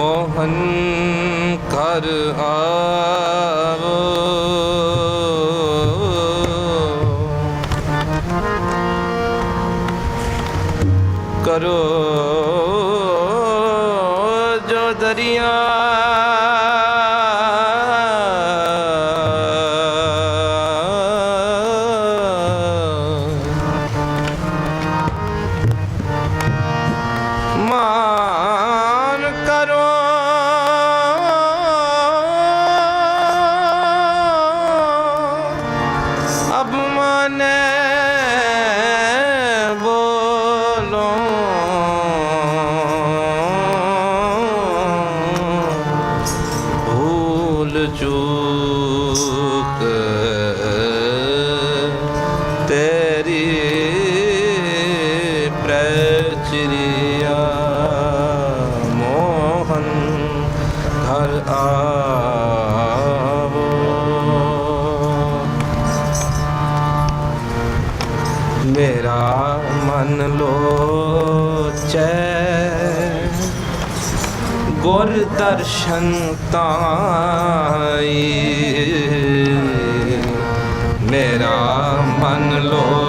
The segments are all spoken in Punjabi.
ਮੋਹਨ ਘਰ ਆਵੋ। ਚੂਕ ਤੇਰੀ ਪ੍ਰਚਰਿਆ ਮੋਹਨ ਘਰ ਆ ਗੁਰ ਦਰਸ਼ਨ ਤਾਈ। ਮੇਰਾ ਮਨ ਲੋਚੈ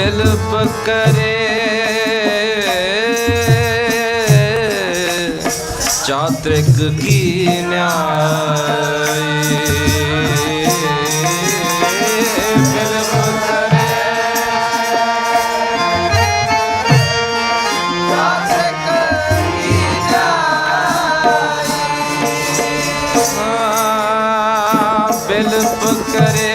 ਬਿਲਪ ਕਰੇ ਚਾਤ੍ਰਿਕ ਕੀ ਨਿਆਈ ਬਿਲਪ ਕਰੇ ਚਾਤ੍ਰਿਕ ਬਿਲਪ ਕਰੇ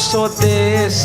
स्वदेश